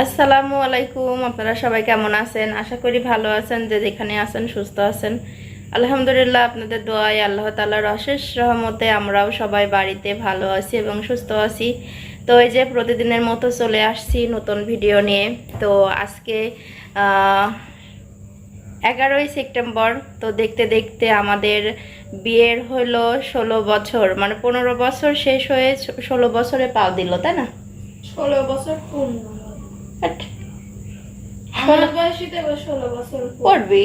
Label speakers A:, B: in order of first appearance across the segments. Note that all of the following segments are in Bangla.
A: আসসালামু আলাইকুম, আপনারা সবাই কেমন আছেন? আশা করি ভালো আছেন, যে যেখানে আছেন, সুস্থ আছেন। আলহামদুলিল্লাহ, আপনাদের দোয়াই আল্লাহ তালার অশেষ রহমতে আমরাও সবাই বাড়িতে ভালো আছি এবং সুস্থ আছি। তো এই যে প্রতিদিনের মতো চলে আসছি নতুন ভিডিও নিয়ে। তো আজকে এগারোই সেপ্টেম্বর, তো দেখতে দেখতে আমাদের বিয়ের হলো ষোলো বছর। মানে পনেরো বছর শেষ হয়ে ষোলো বছরে পাও দিল, তাই না?
B: ষোলো বছর পূর্ণ।
A: করবি?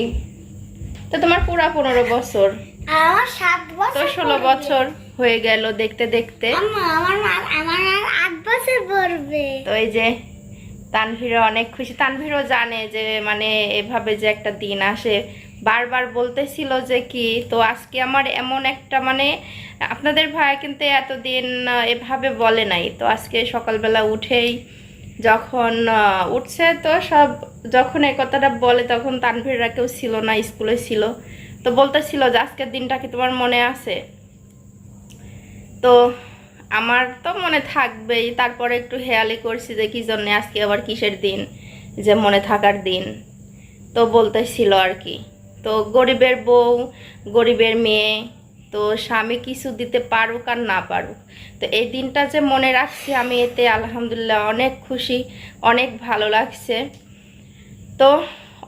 A: তো তোমার পুরা পনেরো বছর।
C: আমার সাত
A: তো
C: বছর
A: ষোলো বছর হয়ে গেল দেখতে দেখতে।
C: আমার আমার আট বছর পড়বে।
A: তো এই যে তানভীরও অনেক খুশি। তানভীরও জানে যে মানে এভাবে যে একটা দিন আসে। বারবার বলতেছিল যে কি তো আজকে আমার এমন একটা মানে আপনাদের ভাই কিন্তু এতদিন এভাবে বলে নাই। তো আজকে সকালবেলা উঠেই যখন উঠছে তো সব যখন এই কথাটা বলে তখন তানভীররা কেউ ছিল না, স্কুলে ছিল। তো বলতেছিল যে আজকের দিনটা কি তোমার মনে আছে? তো আমার তো মনে থাকবেই। তারপরে একটু হেয়ালি করছি যে কি জন্য আজকে আবার কিসের দিন? যে মনে থাকার দিন। তো বলতেছিল আর কি। তো গরিবের বউ, গরিবের মেয়ে তো স্বামী কিছু দিতে পারুক আর না পারুক। তো এই দিনটা যে মনে রাখছি আমি এতে আলহামদুলিল্লাহ অনেক খুশি, অনেক ভালো লাগছে। তো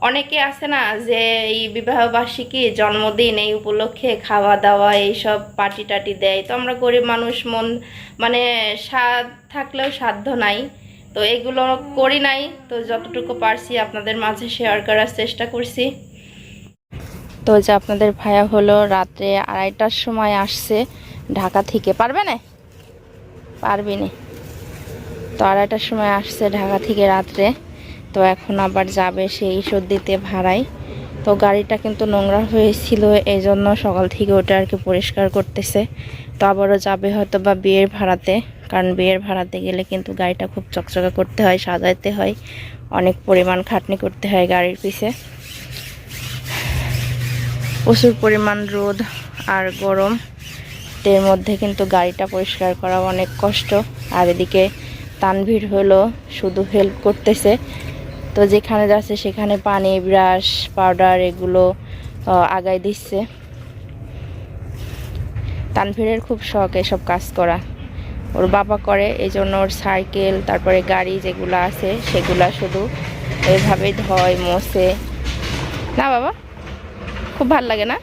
A: অনেকে আছে না যে এই বিবাহবার্ষিকী, জন্মদিন এই উপলক্ষে খাওয়া দাওয়া এইসব পার্টি টাটি দেয়। তো আমরা গরিব মানুষ, মন মানে স্বাদ থাকলেও সাধ্য নাই। তো এগুলো করি নাই। তো যতটুকু পারছি আপনাদের মাঝে শেয়ার করার চেষ্টা করছি। তো যে আপনাদের ভাইয়া হলো রাত্রে আড়াইটার সময় আসছে ঢাকা থেকে, পারবে না? পারবি না। তো আড়াইটার সময় আসছে ঢাকা থেকে রাত্রে, তো এখন আবার যাবে সেই সর্দিতে ভাড়ায়। তো গাড়িটা কিন্তু নোংরা হয়েছিল এই জন্য সকাল থেকে ওটা আর কি পরিষ্কার করতেছে। তো আবারও যাবে হয়তো বা বিয়ের ভাড়াতে, কারণ বিয়ের ভাড়াতে গেলে কিন্তু গাড়িটা খুব চকচকা করতে হয়, সাজাইতে হয়, অনেক পরিমাণ খাটনি করতে হয় গাড়ির পিছে। প্রচুর পরিমাণ রোদ আর গরম। এর মধ্যে কিন্তু গাড়িটা পরিষ্কার করা অনেক কষ্ট। আর এদিকে তানভীর হলো, শুধু হেল্প করতেছে। তো যেখানে যাচ্ছে সেখানে পানি ব্রাশ পাউডার এগুলো আগায় দিচ্ছে। তানভীরের খুব শখ এসব কাজ করা। ওর বাবা করে এই জন্য ওর সাইকেল, তারপরে গাড়ি যেগুলো আছে সেগুলা শুধু এভাবে ধয়, মোছে। না বাবা? খুব ভালো লাগে না?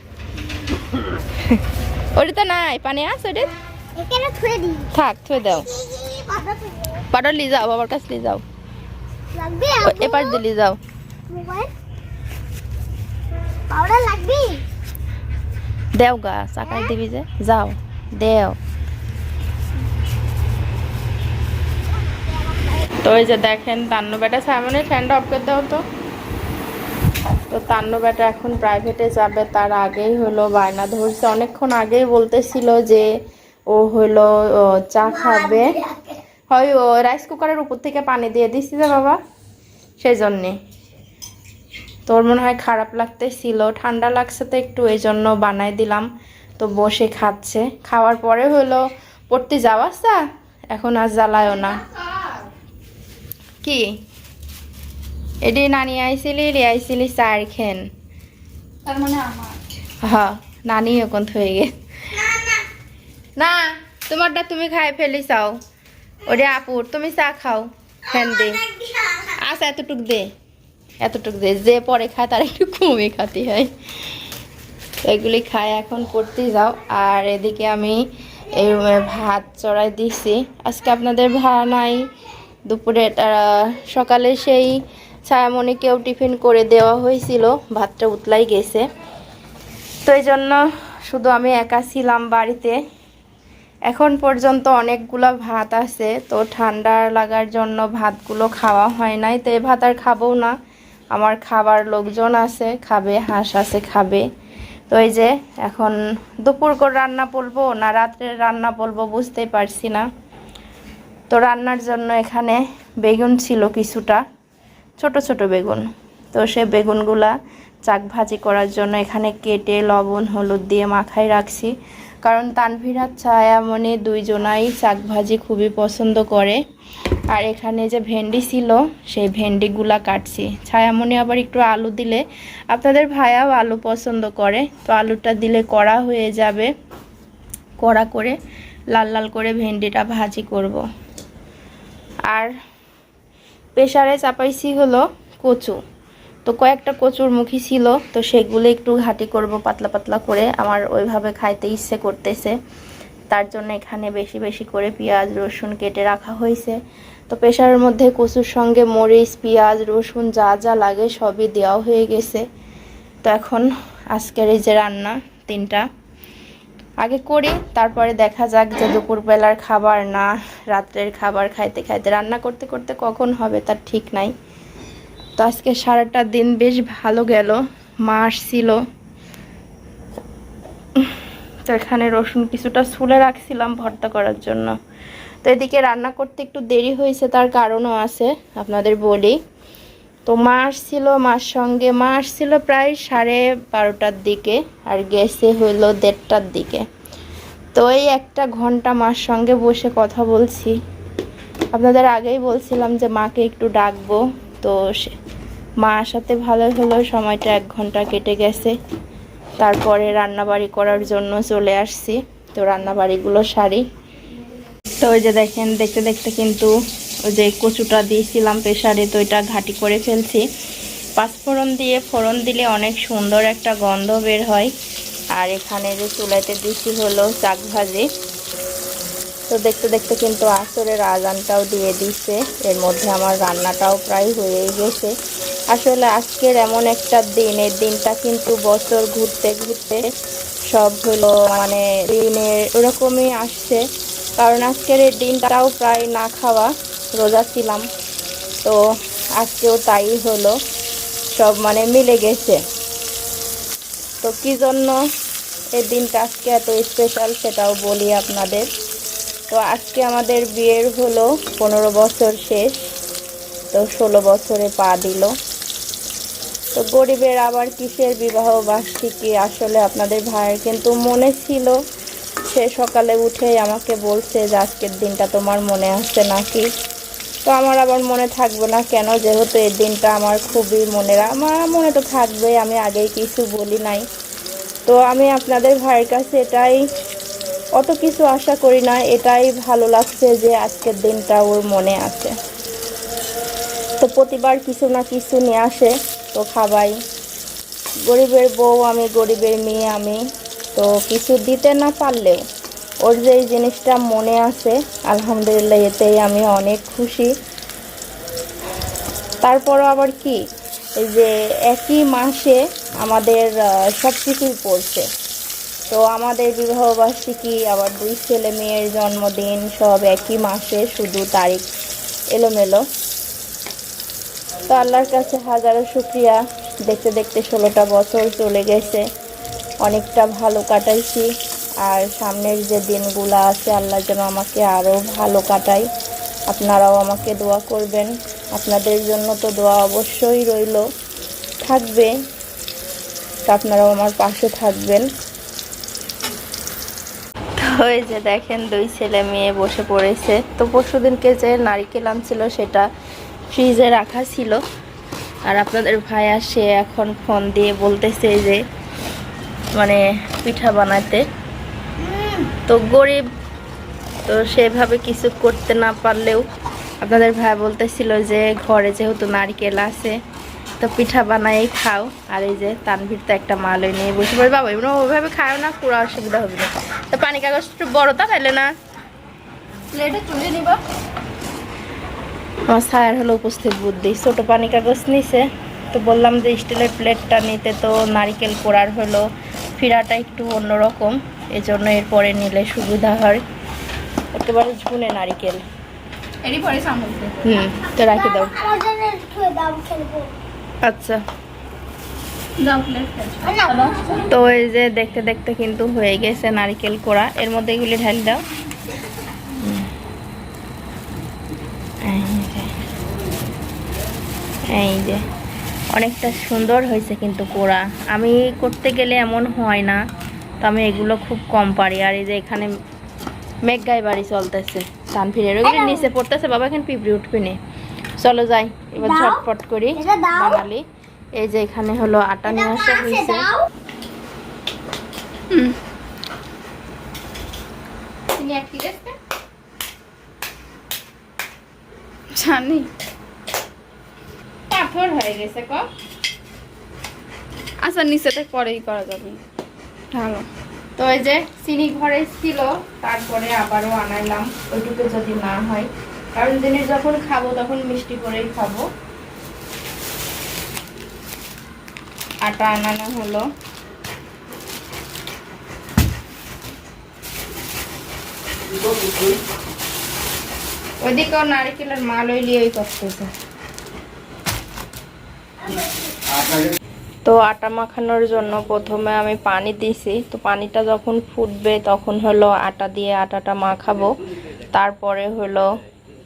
A: ওটা তো নাই পানি আস ওটা থাক থুয়ে দাও।
C: পাউডার
A: নিয়ে যাও বাবার কাছে নিয়ে যাও। এপার দিলি যাও। দেও গা চাকাই দিবি যে। যাও দেও। তো ওই যে দেখেন তান্ন বেটা সামনে ফ্যানটা অফ করে দাও তো। তো তান্ন বেটা এখন প্রাইভেটে যাবে, তার আগেই হলো বায়না ধরছে। অনেকক্ষণ আগেই বলতেছিল যে ও হলো চা খাবে। হয় ও রাইস কুকারের উপর থেকে পানি দিয়ে দিচ্ছি যে বাবা সেই জন্যে তোর মনে হয় খারাপ লাগতেছিল, ঠান্ডা লাগছে তো একটু এই জন্য বানাই দিলাম। তো বসে খাচ্ছে। খাওয়ার পরে হলো, পড়তে যাওয়াচ্ছা এখন আর জ্বালায়ও না। কি? এটি নানি আইছিলি রে আইছিলি চার খেন।
B: তার মানে আমার
A: হ্যাঁ নানি এখন থয়ে গে না তোমারটা তুমি খাই ফেলি চাও। ওরে আপুর তুমি চা খাও ফ্যান দে। আচ্ছা এতটুক দে। এতটুক দে যে পরে খায় তার একটু কমে খাতে হয়। এগুলি খায় এখন পড়তে যাও। আর এদিকে আমি এই রুমে ভাত চড়াই দিছি। আজকে আপনাদের ভাড়া নাই। দুপুরে সকালে সেই ছায়ামণিকেও টিফিন করে দেওয়া হয়েছিল, ভাতটা উতলাই গেছে। তো এই জন্য শুধু আমি একা ছিলাম বাড়িতে। এখন পর্যন্ত অনেকগুলো ভাত আছে, তো ঠান্ডা লাগার জন্য ভাতগুলো খাওয়া হয় নাই। তো এই ভাত আর খাব না, আমার খাবার লোকজন আছে, খাবে, হাঁস আছে, খাবে। তো এই যে এখন দুপুর করে রান্না বলব না রাত্রে রান্না বলব বুঝতেই পারছি না। তো রান্নার জন্য এখানে বেগুন ছিল কিছুটা। ছোট ছোট বেগুন। তো সে বেগুনগুলা চাক ভাজি করার জন্য এখানে কেটে লবণ, হলুদ দিয়ে মাখায় রাখছি। কারণ তানভীর আর ছায়ামণি দুইজনাই চাক ভাজি খুবই পছন্দ করে। আর এখানে যে ভেন্ডি ছিল, সেই ভেন্ডিগুলা কাটছি। ছায়ামণি আবার একটু আলু দিলে, আপনাদের ভাইয়াও আলু পছন্দ করে। তো আলুটা দিলে কড়া হয়ে যাবে। কড়া করে লাল লাল করে ভেন্ডিটা ভাজি করব। আর প্রেশারে চাপাইছি হলো কচু। তো কয়েকটা কচুর মুখী ছিল, তো সেগুলো একটু ঘাটি করব পাতলা পাতলা করে। আমার ওইভাবে খাইতে ইচ্ছে করতেছে। তার জন্য এখানে বেশি বেশি করে পেঁয়াজ, রসুন কেটে রাখা হয়েছে। তো প্রেশারের মধ্যে কচুর সঙ্গে মরিচ, পেঁয়াজ, রসুন যা যা লাগে সবই দেওয়া হয়ে গেছে। তো এখন আজকের এই যে রান্না, তিনটা। আগে করি, তারপরে দেখা যাক যে দুপুরবেলার খাবার না, রাত্রের খাবার খাইতে খাইতে, রান্না করতে করতে কখন হবে তার ঠিক নাই। তো আজকে সারাটা দিন বেশ ভালো গেল, মা আসছিল। তো এখানে রসুন কিছুটা ছুলে রাখছিলাম ভর্তা করার জন্য। তো এদিকে রান্না করতে একটু দেরি হয়েছে, তার কারণও আছে, আপনাদের বলি। তো মা আসছিল মার সঙ্গে মা আসছিল প্রায় সাড়ে বারোটার দিকে আর গেছে হইল দেড়টার দিকে। তো এই একটা ঘণ্টা মার সঙ্গে বসে কথা বলছি। আপনাদের আগেই বলছিলাম যে মাকে একটু ডাকবো। তো সে- মা আসাতে ভালো হলো, সময়টা এক ঘণ্টা কেটে গেছে। তারপরে রান্নাবাড়ি করার জন্য চলে আসছি। তো রান্নাবাড়িগুলো সারি। তো ওই যে দেখেন, দেখতে দেখতে কিন্তু ওই যে কচুটা দিয়েছিলাম প্রেশারে তো এটা ঘাটি করে ফেলছি। পাঁচফোড়ন দিয়ে, ফোড়ন দিলে অনেক সুন্দর একটা গন্ধ বের হয়। আর এখানে যে চুলাইতে দিয়েছি হলো শাক ভাজি। তো দেখতে দেখতে কিন্তু আসরের আজানটাও দিয়ে দিচ্ছে এর মধ্যে আমার রান্নাটাও প্রায় হয়েই গেছে। আসলে আজকের এমন একটা দিন, এই দিনটা কিন্তু বছর ঘুরতে ঘুরতে সব হলো মানে দিনের ওরকমই আসছে। কারণ আজকের এই দিনটাও প্রায় না খাওয়া। রোজা ছিলাম। তো আজকেও তাই হলো। সব মানে মিলে গেছে। তো কি জন্য এই দিনটা আজকে এত স্পেশাল সেটাও বলি আপনাদের। তো আজকে আমাদের বিয়ের হলো পনেরো বছর শেষ। তো ষোলো বছরে পা দিল। তো গরিবের আবার কিসের বিবাহ বার্ষিকী? আসলে আপনাদের ভাইয়ের কিন্তু মনে ছিল। সে সকালে উঠেই আমাকে বলছে যে আজকের দিনটা তোমার মনে আছে নাকি? তো আমার আবার মনে থাকবে না কেন? যেহেতু এই দিনটা আমার খুবই মনের আমার মনে তো থাকবে আমি আগেই কিছু বলি নাই। তো আমি আপনাদের ভাইয়ের কাছে এটাই অত কিছু আশা করি না, এটাই ভালো লাগছে যে আজকের দিনটা ওর মনে আছে। তো প্রতিবার কিছু না কিছু নিয়ে আসে, তো খাবাই। গরিবের বউ আমি, গরিবের মেয়ে আমি, তো কিছু দিতে না পারলেও ওর যে এই জিনিসটা মনে আছে, আলহামদুলিল্লাহ, এতেই আমি অনেক খুশি। তারপরও আবার কি, এই যে একই মাসে আমাদের সব কিছুই পড়ছে। তো আমাদের বিবাহবার্ষিকী, আবার দুই ছেলে মেয়ের জন্মদিন, সব একই মাসে শুধু তারিখ এলোমেলো। তো আল্লাহর কাছে হাজারো শুক্রিয়া। দেখতে দেখতে ষোলোটা বছর চলে গেছে। অনেকটা ভালো কাটাইছি। আর সামনের যে দিনগুলো আছে, আল্লাহ যেন আমাকে আরও ভালো কাটাই আপনারাও আমাকে দোয়া করবেন। আপনাদের জন্য তো দোয়া অবশ্যই রইল। থাকবে। তো আপনারাও আমার পাশে থাকবেন। এই যে দেখেন, দুই ছেলে মেয়ে বসে পড়েছে। তো পরশু দিনকে যে নারিকেল আনছিল, সেটা ফ্রিজে রাখা ছিল। আর আপনাদের ভাই আসে এখন ফোন দিয়ে বলতেছে যে মানে পিঠা বানাতে। তো গরিব তো সেভাবে কিছু করতে না পারলেও আপনাদের ভাই বলতেছিল যে ঘরে যেহেতু নারকেল আছে তো পিঠা বানাই খাও। আর এই যে তানভীর তো একটা মালই নিয়ে বসে পড়ে। বাবা এমন ওইভাবে খাও না পুরো অসুবিধা হবে না। তো পানি কাগজ একটু বড় তা পেলে না?
B: প্লেটে তুলে নিবা।
A: আমার স্যার হলো উপস্থিত বুদ্ধি। ছোটো পানি কাগজ নিছে তো বললাম যে স্টিলের প্লেটটা নিতে তো নারকেল কোড়ার হলো। ফিরাটা একটু অন্যরকম। এজন্য এরপরে নিলে সুবিধা হয়। একেবারে ঝুনে নারিকেল। হুম তো রাখি দাও
C: আমার জন্য থুয়ে দাও। খেলব
A: আচ্ছা।
B: দাও প্লেট
C: না।
A: তো এই যে দেখতে দেখতে কিন্তু হয়ে গেছে নারকেল কোড়া। এর মধ্যে এগুলি ঢালি দাও। হুম। এই যে। এই যে। অনেকটা সুন্দর হয়েছে কিন্তু কোড়া। আমি করতে গেলে এমন হয় না। তো আমি এগুলো খুব কম পারি। আর এই যে এখানে মেঘগাই বাড়ি চলতেছে। তানভীরের ওইগুলো নিচে পড়তেছে বাবা এখন পিঁপড়ে উঠবে নে। চলো যাই এবার। ঝটপট করি। বানালি। এই যে এখানে হলো আটা নিয়ে আসা হয়েছে।
B: জানি।
A: হয়ে গেছে ক।
B: আচ্ছা নিচেতে পরেই করা যাবে। ভালো
A: তো এই যে চিনি ঘরে ছিল, তারপরে আবারও আনাইলাম। ওইটুকু যদি না হয়। কারণ জিনিস যখন খাব, তখন মিষ্টি করেই খাব। আটা আনানো হলো। ওইদিকেও নারিকেলের মাল ওই লিয়েই করতেছে। তো আটা মাখানোর জন্য প্রথমে আমি পানি দিছি তো পানিটা যখন ফুটবে তখন হলো আটা দিয়ে আটাটা মাখাবো। তারপরে হলো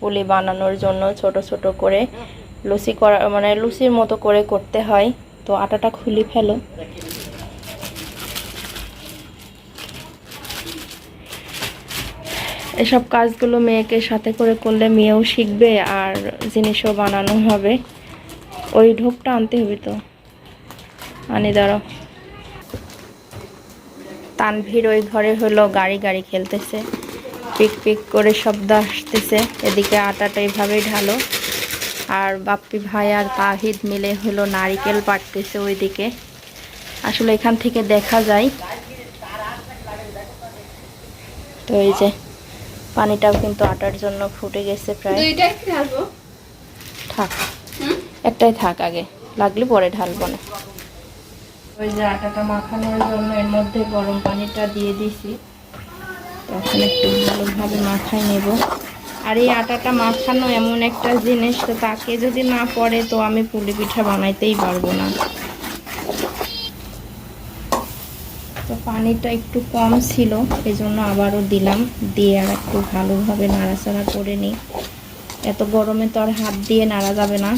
A: পুলি বানানোর জন্য ছোট ছোট করে লুচি করা মানে লুচির মতো করে করতে হয়। তো আটাটা খুলি ফেলো। এসব কাজগুলো মেয়েকে সাথে করে করলে মেয়েও শিখবে আর জিনিসও বানানো হবে। ওই ঢোকটা আনতে হবে তো। আনি দাঁড়াও তানভীর ওই ঘরে হলো গাড়ি গাড়ি খেলতেছে। পিক পিক করে শব্দ আসতেছে। এদিকে আটাটা এইভাবেই ঢালো। আর বাপ্পি ভাই আর তাহিদ মিলে হলো নারিকেল পাড়তেছে ওইদিকে। আসলে এখান থেকে দেখা যায়। তো এই যে পানিটাও কিন্তু আটার জন্য ফুটে গেছে প্রায়। থাক। একটাই থাক আগে। লাগলে পরে ঢালবো না। ওই যে আটাটা মাখানোর জন্য এর মধ্যে গরম পানিটা দিয়ে দিছি। তখন একটু ভালোভাবে মাখায় নেব। আর এই আটাটা মাখানো এমন একটা জিনিস, তো তাকে যদি না পড়ে তো আমি পুলি পিঠা বানাইতেই পারব না। তো পানিটা একটু কম ছিল এই জন্য আবারও দিলাম। দিয়ে আর একটু ভালোভাবে নাড়াচাড়া করে নিই। এত গরমে তো আর হাত দিয়ে নাড়া যাবে না।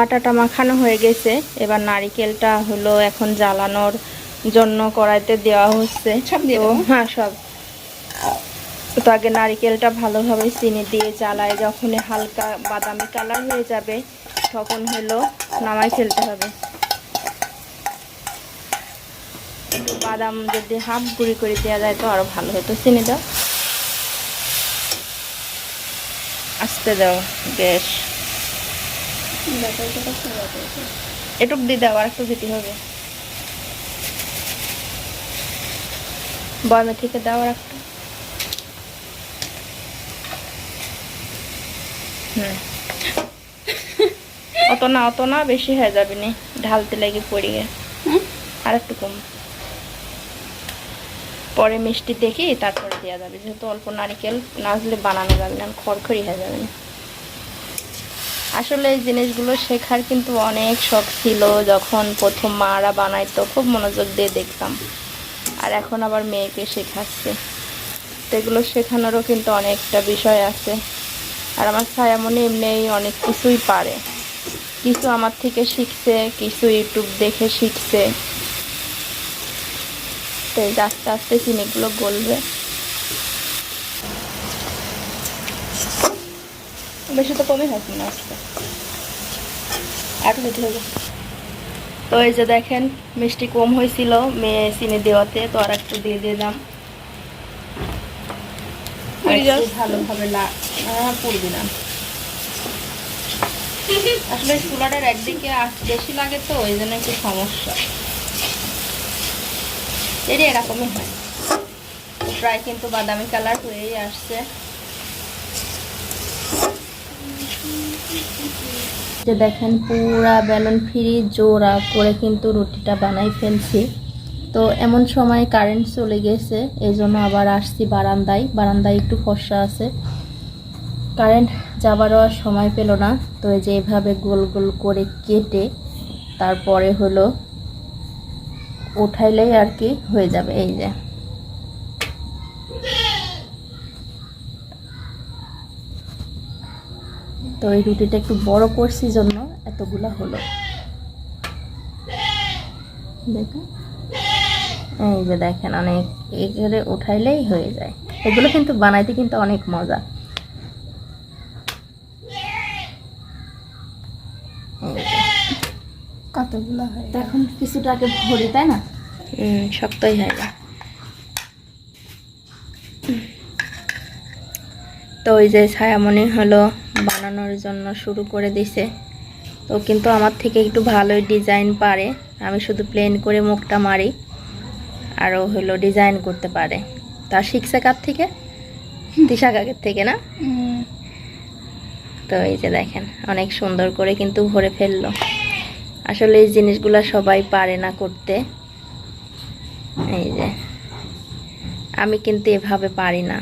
A: আটাটা মাখানো হয়ে গেছে। এবার নারিকেলটা হলো এখন জ্বালানোর জন্য কড়াইতে দেওয়া হচ্ছে। তো হ্যাঁ সব। তো আগে নারিকেলটা ভালোভাবে চিনি দিয়ে জ্বালায় যখন হালকা বাদামি কালার হয়ে যাবে তখন হলো নামাই ফেলতে হবে। বাদাম যদি হাফ গুঁড়ি করে দেওয়া যায় তো আরও ভালো হতো চিনি দাও। আসতে দাও বেশ। এটুক দিয়ে দাও আর একটু দিতে হবে। বয়মে থেকে দাও আর একটু। হুম। অত না অত না বেশি হয়ে যাবে নি। ঢালতে লেগে পড়িয়ে আর একটু কম। পরে মিষ্টি দেখি তারপরে দেওয়া যাবে। যেহেতু অল্প নারিকেল না আসলে বানানো যাবে না খড়খড়ি হয়ে যাবে। না আসলে এই জিনিসগুলো শেখার কিন্তু অনেক শখ ছিল যখন প্রথম মারা বানাইতো, খুব মনোযোগ দিয়ে দেখতাম। আর এখন আবার মেয়েকে শেখাচ্ছে। তো এগুলো শেখানোরও কিন্তু অনেকটা বিষয় আছে। আর আমার ছায়ামণি এমনি অনেক কিছুই পারে। কিছু আমার থেকে শিখছে, কিছু ইউটিউব দেখে শিখছে। তো আস্তে আস্তে চিনিগুলো গলবে। বেশি তো কমই হয়েছে না দিতে হবে তো এই যে দেখেন মিষ্টি কম হয়েছিল মেয়ে চিনি দেওয়াতে তো আর একটু দিয়ে দিলাম? ভালোভাবে হ্যাঁ পুরি দিলাম আসলে চুলাটার একদিকে বেশি লাগে তো ওই জন্য একটু সমস্যা। এরই এরকমই হয়। প্রায় কিন্তু বাদামি কালার হয়েই আসছে। যে দেখেন পুরা বেলুন ফ্রি জোড়া করে কিন্তু রুটিটা বানাই ফেলছি। তো এমন সময় কারেন্ট চলে গেছে এই জন্য আবার আসছি বারান্দায়। বারান্দায় একটু ফর্সা আছে। কারেন্ট যাবারও আর সময় পেল না। তো এই যে এভাবে গোল গোল করে কেটে তারপরে হলো উঠাইলেই আর কি হয়ে যাবে। এই যে। তো এই রুটিটা একটু বড় করছি জন্য এতগুলা হলো। দেখো। এই যে দেখেন অনেক এগুলো উঠাইলেই হয়ে যায়। এগুলো কিন্তু বানাইতে কিন্তু অনেক মজা।
B: কতগুলো হয়
D: এখন কিছুটাকে ভরি তাই না?
A: শক্তই হয় না তো ওই যে ছায়ামণি হলো। বানানোর জন্য শুরু করে দিছে। তো কিন্তু আমার থেকে একটু ভালোই ডিজাইন পারে। আমি শুধু প্লেন করে মুখটা মারি আরও হলো ডিজাইন করতে পারে। তা শিখছে কার থেকে? দিশা কাকের থেকে না? তো এই যে দেখেন অনেক সুন্দর করে কিন্তু ভরে ফেলল। আসলে এই জিনিসগুলো সবাই পারে না করতে। এই যে আমি কিন্তু এভাবে পারি না।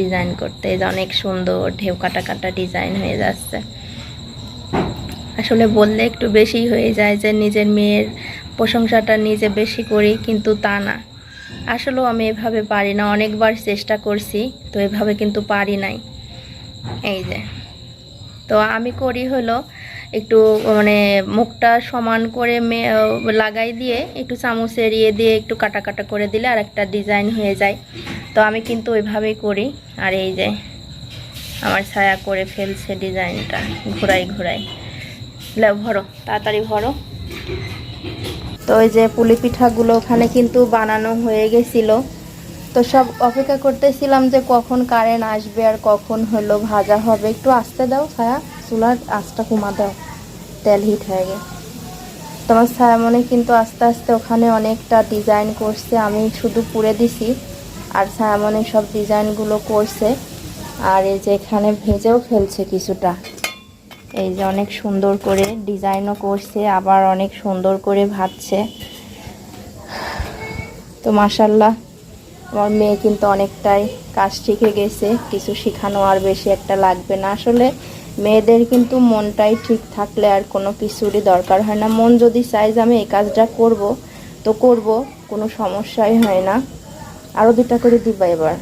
A: ডিজাইন করতে এই যে অনেক সুন্দর ঢেউ কাটা কাটা ডিজাইন হয়ে যাচ্ছে। আসলে বললে একটু বেশি হয়ে যায় যে নিজের মেয়ের প্রশংসাটা নিজে বেশি করি, কিন্তু তা না। আসলেও আমি এভাবে পারি না, অনেকবার চেষ্টা করছি, তো এভাবে কিন্তু পারি নাই। এই যে। তো আমি করি হলো একটু মানে মুখটা সমান করে লাগাই দিয়ে, একটু চামচ এড়িয়ে দিয়ে একটু কাটা কাটা করে দিলে আর একটা ডিজাইন হয়ে যায়। তো আমি কিন্তু ওইভাবেই করি। আর এই যে আমার ছায়া করে ফেলছে ডিজাইনটা, ঘোরাই ঘোরাই। ভরো, তাড়াতাড়ি ভরো। তো ওই যে পুলি পিঠাগুলো ওখানে কিন্তু বানানো হয়ে গেছিল। তো সব অপেক্ষা করতেছিলাম যে কখন কারেন্ট আসবে আর কখন হলো ভাজা হবে। একটু আসতে দাও ছায়া, চুলার আঁচটা কমা দাও। তেল হিট হয়ে গে তোমার ছায়া মনে কিন্তু আস্তে আস্তে ওখানে অনেকটা ডিজাইন করছে। আমি শুধু পুড়ে দিছি। আর ছায়া মনে সব ডিজাইনগুলো করছে। আর এই যে এখানে ভেজেও ফেলছে কিছুটা। এই যে অনেক সুন্দর করে ডিজাইনও করছে, আবার অনেক সুন্দর করে ভাজছে। তো মাসাল্লাহ আমার মেয়ে কিন্তু অনেকটাই কাজ শিখে গেছে, কিছু শেখানো আর বেশি একটা লাগবে না। আসলে মেয়েদের কিন্তু মনটাই ঠিক থাকলে আর কোনো কিছুরই দরকার হয় না। মন যদি চাই যে আমি এই কাজটা করব, তো করব, কোনো সমস্যাই হয় না। আরও দুটা করে দিবা এবার।